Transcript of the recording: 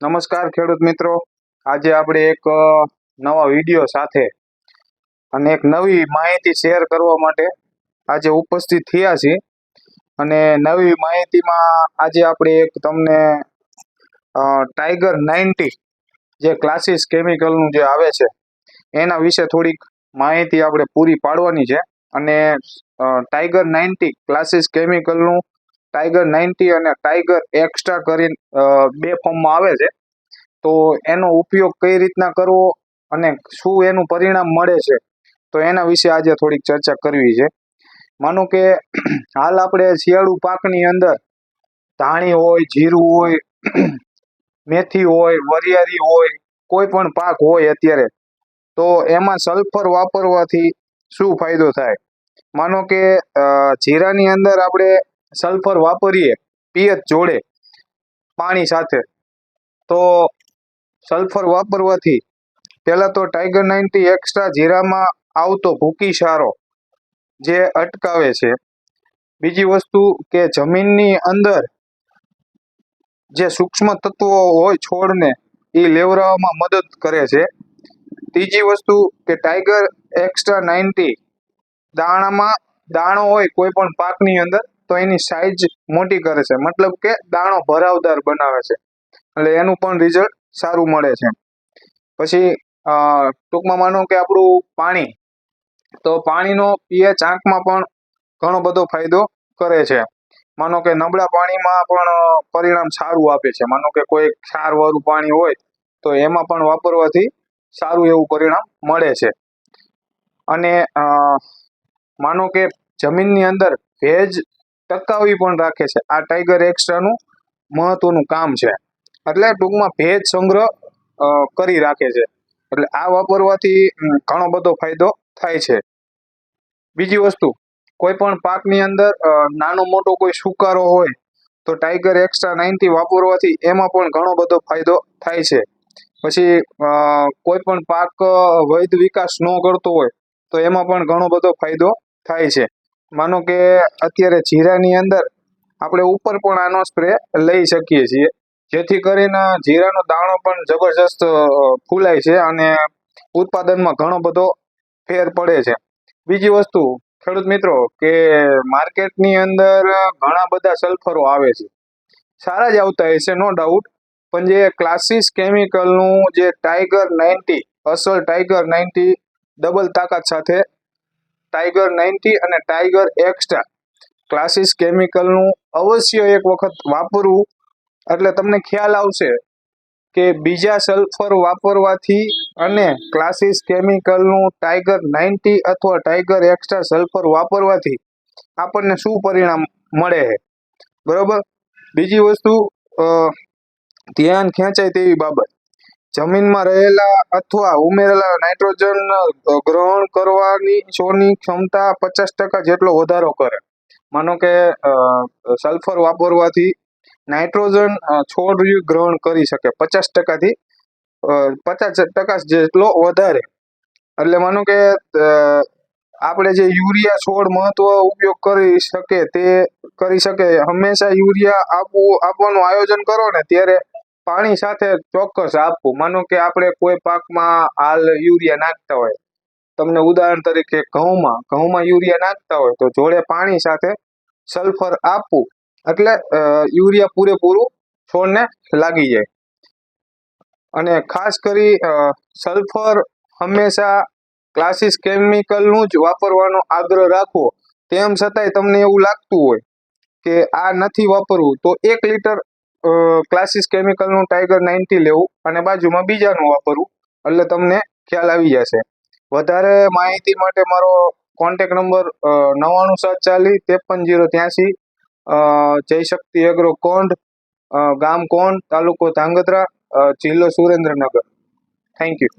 નમસ્કાર ખેડૂત મિત્રો. આજે આપણે એક નવા વીડિયો સાથે અને એક નવી માહિતી શેર કરવા માટે આજે ઉપસ્થિત થયા છીએ. અને નવી માહિતીમાં આજે આપણે એક તમને ટાઈગર નાઇન્ટી જે ક્લાસિસ કેમિકલનું જે આવે છે, એના વિશે થોડીક માહિતી આપણે પૂરી પાડવાની છે. અને ટાઈગર નાઇન્ટી ક્લાસિસ કેમિકલનું ટાઈગર નાઇન્ટી અને ટાઈગર એક્સ્ટ્રા કરીને બે ફોર્મમાં આવે છે. તો એનો ઉપયોગ કઈ રીતના કરવો અને શું એનું પરિણામ મળે છે, તો એના વિશે આજે થોડીક ચર્ચા કરવી છે. માનો કે હાલ આપણે શિયાળુ પાકની અંદર ધાણી હોય, જીરું હોય, મેથી હોય, વરિયાળી હોય, કોઈ પણ પાક હોય અત્યારે, તો એમાં સલ્ફર વાપરવાથી શું ફાયદો થાય? માનો કે જીરાની અંદર આપણે સલ્ફર વાપરીએ, પિયત જોડે, પાણી સાથે. તો સલ્ફર વાપરવાથી પહેલાં તો ટાઈગર નાઇન્ટી એક્સ્ટ્રા જીરામાં આવતો ભૂકી સારો, જે અટકાવે છે. બીજી વસ્તુ કે જમીનની અંદર જે સૂક્ષ્મ તત્વો હોય છોડને એ લેવરાવામાં મદદ કરે છે. ત્રીજી વસ્તુ કે ટાઈગર એક્સ્ટ્રા નાઇન્ટી, દાણામાં, દાણો હોય કોઈ પણ પાકની અંદર તો એની સાઈઝ મોટી કરે છે. મતલબ કે દાણો ભરાવદાર બનાવે છે. એટલે એનું પણ રિઝલ્ટ સારું મળે છે. પછી ટૂંકમાં માનો કે આપણું પાણી, તો પાણીનો પીએચ આંખમાં પણ ઘણો બધો ફાયદો કરે છે. માનો કે નબળા પાણીમાં પણ પરિણામ સારું આપે છે. માનો કે કોઈ ક્ષારવાળું પાણી હોય, તો એમાં પણ વાપરવાથી સારું એવું પરિણામ મળે છે. અને માનો કે જમીનની અંદર ભેજ ટકાવી પણ રાખે છે. આ ટાઈગર એક્સ્ટ્રાનું મહત્વનું કામ છે. એટલે ટૂંકમાં ભેજ સંગ્રહ કરી રાખે છે. એટલે આ વાપરવાથી ઘણો બધો ફાયદો થાય છે. બીજી વસ્તુ, કોઈ પણ પાકની અંદર નાનો મોટો કોઈ સુકારો હોય, તો ટાઈગર એક્સ્ટ્રા નાઇનથી વાપરવાથી એમાં પણ ઘણો બધો ફાયદો થાય છે. પછી કોઈ પણ પાક વૈધ વિકાસ ન કરતો હોય, તો એમાં પણ ઘણો બધો ફાયદો થાય છે. માનો કે અત્યારે જીરાની અંદર આપણે ઉપર પણ આનો સ્પ્રે લઈ શકીએ છીએ. જેથી કરીને જીરાનો દાણો પણ જબરજસ્ત ફૂલાય છે અને ઉત્પાદનમાં ઘણો બધો ફેર પડે છે. બીજી વસ્તુ, ખેડૂત મિત્રો, કે માર્કેટની અંદર ઘણા બધા સલ્ફરો આવે છે. સારા જ આવતા હશે નો ડાઉટ પણ જે ક્લાસિસ કેમિકલનું જે ટાઈગર નાઇન્ટી અસલ ટાઈગર નાઇન્ટી ડબલ તાકાત સાથે ટાઈગર નાઇન્ટી અને ટાઈગર એક્સ્ટ્રા ક્લાસિસ કેમિકલનું અવશ્ય એક વખત વાપરવું. એટલે તમને ખ્યાલ આવશે કે બીજા સલ્ફર વાપરવાથી અને ક્લાસિસ કેમિકલનું ટાઈગર નાઇન્ટી અથવા ટાઈગર એક્સ્ટ્રા સલ્ફર વાપરવાથી આપણને શું પરિણામ મળે છે? બરોબર? બીજી વસ્તુ ધ્યાન ખેંચાય તેવી બાબત. જમીનમાં રહેલા અથવા ઉમેરેલા નાઇટ્રોજન ગ્રહણ કરવાની છોડની ક્ષમતા પચાસ ટકા જેટલો વધારો કરે. માનો કે સલ્ફર વાપરવાથી નાઇટ્રોજન છોડ ગ્રહણ કરી શકે પચાસ ટકાથી પચાસ ટકા જેટલો વધારે. એટલે માનો કે આપણે જે યુરિયા છોડ મહત્વ ઉપયોગ કરી શકે તે કરી શકે. હંમેશા યુરિયા આપવું, આપવાનું આયોજન કરો ને ત્યારે પાણી સાથે ચોક્કસ આપવું. માનો કે આપણે કોઈ પાકમાં હાલ યુરિયા નાખતા હોય. તમને ઉદાહરણ તરીકે ઘઉંમાં ઘઉંમાં યુરિયા નાખતા હોય તો જોડે પાણી સાથે સલ્ફર આપવું. એટલે યુરિયા પૂરેપૂરું છોડને લાગી જાય. અને ખાસ કરી સલ્ફર હંમેશા ક્લાસિસ કેમિકલનું જ વાપરવાનો આગ્રહ રાખવો. તેમ છતાંય તમને એવું લાગતું હોય કે આ નથી વાપરવું, તો એક લીટર ક્લાસિસ કેમિકલનું ટાઈગર નાઇન્ટી લેવું અને બાજુમાં બીજાનું વાપરવું. એટલે તમને ખ્યાલ આવી જશે. વધારે માહિતી માટે મારો કોન્ટેક નંબર નવ્વાણું સાત ચાલીસ ત્રેપન જીરો ત્યાંસી. જય શક્તિ એગ્રો કોંડ ગામ કોંડ તાલુકો ધાંગધ્રા જિલ્લો સુરેન્દ્રનગર. Thank you